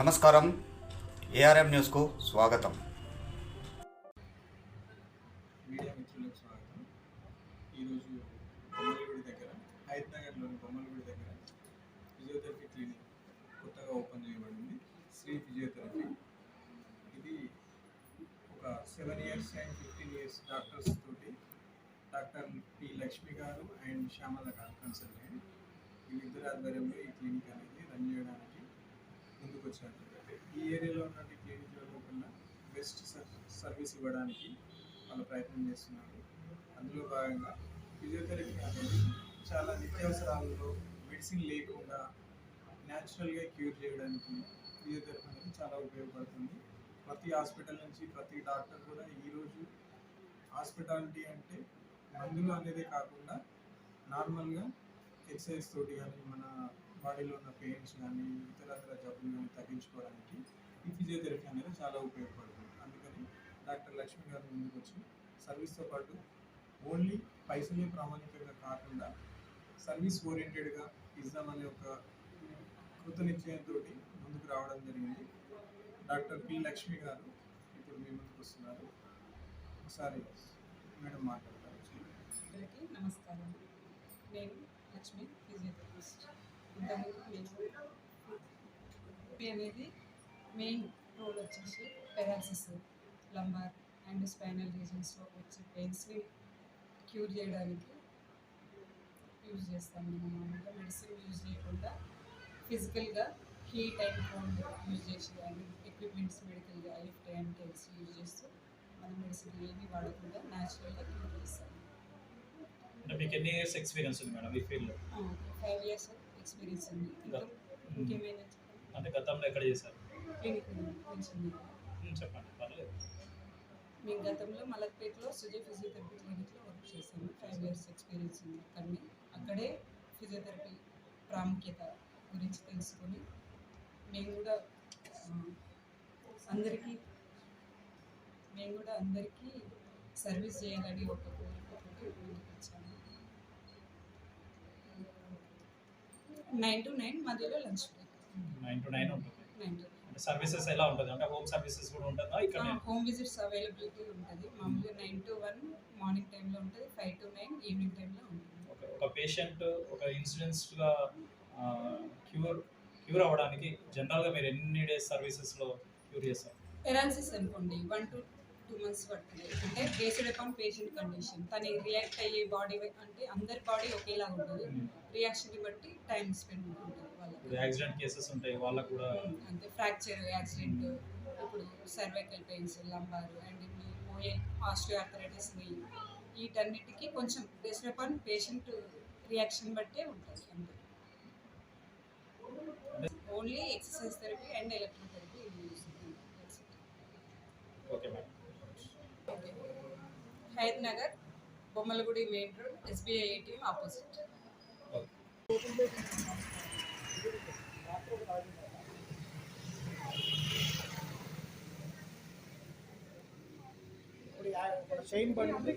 నమస్కారం. ఏఆర్ఎం న్యూస్కు స్వాగతం. మీడియా మిత్రులకు స్వాగతం. ఈరోజు బొమ్మలగూడి దగ్గర హైదరాబాద్లోని బొమ్మలగూడి దగ్గర ఫిజియోథెరపీ క్లినిక్ కొత్తగా ఓపెన్ చేయబడింది. శ్రీ ఫిజియోథెరపీ. ఇది ఒక seven years and fifteen years doctors తోటి doctor P Lakshmi garu and Shyamala గారు కన్సల్టెంట్. వీళ్ళిద్దరు ఆధ్వర్యంలో ఈ క్లినిక్ అనేది రన్ చేయడానికి ముందుకు వచ్చారు ఈ ఏరియాలో ఉన్న క్లినిక్లలో కన్నా బెస్ట్ సర్వీస్ ఇవ్వడానికి వాళ్ళు ప్రయత్నం చేస్తున్నారు. అందులో భాగంగా ఫిజియోథెరపీ అనేది చాలా నిత్యావసరాలలో మెడిసిన్ లేకుండా న్యాచురల్గా క్యూర్ చేయడానికి ఫిజియోథెరపీ అనేది చాలా ఉపయోగపడుతుంది. ప్రతి హాస్పిటల్ నుంచి ప్రతి డాక్టర్ కూడా ఈరోజు హాస్పిటాలిటీ అంటే మందులు అనేదే కాకుండా నార్మల్గా ఎక్సర్సైజ్ తోటి కానీ మన బాడీలో ఉన్న పెయిన్స్ కానీ ఇతరత్ర జబ్బులు కానీ తగ్గించుకోవడానికి ఈ ఫిజియోథెరపీ అనేది చాలా ఉపయోగపడుతుంది. అందుకని డాక్టర్ లక్ష్మి గారు ముందుకు వచ్చి సర్వీస్తో పాటు ఓన్లీ పైసలే ప్రామాణికంగా కాకుండా సర్వీస్ ఓరియంటెడ్గా ఇద్దామనే ఒక కృత నిశ్చయంతో ముందుకు రావడం జరిగింది. డాక్టర్ పి లక్ష్మి గారు ఇప్పుడు మీ ముందుకు వస్తున్నారు. ఒకసారి మేడం మాట్లాడతారు. నమస్కారం. నేను లక్ష్మి ఫిజియోథెరపిస్ట్. పి అనేది మెయిన్ రోల్ వచ్చేసి పెరాలసిస్ లంబార్ అండ్ స్పైనల్ రీజన్స్లో వచ్చే పెయిన్స్ని క్యూర్ చేయడానికి యూజ్ చేస్తాం మేము మామూలుగా మెడిసిన్ యూజ్ చేయకుండా ఫిజికల్గా హీట్ అండ్ కోల్డ్ యూజ్ చేసి అండ్ ఎక్విప్మెంట్స్ మెడికల్గా లిఫ్ట్ అండ్ టెల్స్ యూజ్ చేస్తూ మన మెడిసిన్ ఏమీ వాడకుండా న్యాచురల్గా క్యూర్ చేస్తాం. మీకు ఎన్ని ఇయర్స్ ఎక్స్పీరియన్స్ ఉంది మేడం ఈ ఫీల్డ్లో ఫైవ్ ఇయర్స్ ఎక్స్పీరియన్స్ ఉంది. ఇంకా ఇంకేమైనా అంటే గతంలో ఎక్కడ చేశారు? క్లినిక్ చెప్పండి పర్లేదు. మేము గతంలో మలక్పేటలో సుజయ్ ఫిజియోథెరపీ క్లినిక్లో వర్క్ చేశాము. ఫైవ్ ఇయర్స్ ఎక్స్పీరియన్స్ ఉంది అక్కడనే. అక్కడే ఫిజియోథెరపీ ప్రాముఖ్యత గురించి తెలుసుకొని మేము కూడా అందరికీ మేము కూడా అందరికీ సర్వీస్ చేయాలని ఒక కోరికతో ముందుకు వచ్చాము నైన్ టు నైన్ మధ్యలో lunch break. Nine to nine ఉంటుంది. నైన్ టు అంటే సర్వీసెస్ ఎలా ఉంటుంది? అంటే హోమ్ సర్వీసెస్ కూడా ఉంటుందా? ఇక్కడ హోమ్ విజిట్స్ అవైలబిలిటీ ఉంటుంది. మామూలుగా నైన్ టు వన్ మార్నింగ్ టైంలో ఉంటుంది ఫైవ్ టు నైన్ ఈవినింగ్ టైంలో ఉంటుంది. ఒక ఒక పేషెంట్ ఒక ఇన్సూరెన్స్గా క్యూర్ క్యూర్ అవ్వడానికి జనరల్గా మీరు ఎన్ని డేస్ సర్వీసెస్లో క్యూర్ చేస్తారు? పెరాలసిస్ అనుకోండి వన్ టు టూ మంత్స్ పడుతుంది. అంటే బేస్డ్ అపాన్ పేషెంట్ కండిషన్ తను రియాక్ట్ అయ్యే బాడీ అంటే అందరి బాడీ ఒకేలా ఉంటుంది రియాక్షన్ని బట్టి టైం స్పెండ్ ఉంటుంది వాళ్ళకి. యాక్సిడెంట్ కేసెస్ ఉంటాయి వాళ్ళకు కూడా అంటే ఫ్రాక్చర్ యాక్సిడెంట్ ఇప్పుడు సర్వైకల్ పెయిన్స్ లంబారు అండ్ మీ పోయే ఆస్టియోఆర్థరైటిస్ని వీటన్నిటికీ కొంచెం బేస్డ్ అపాన్ పేషెంట్ రియాక్షన్ బట్టే ఉంటుంది అంతే only exercise therapy and electrotherapy use okay madam Hyder Nagar Bommalagudi main road SBI ATM opposite chain బండి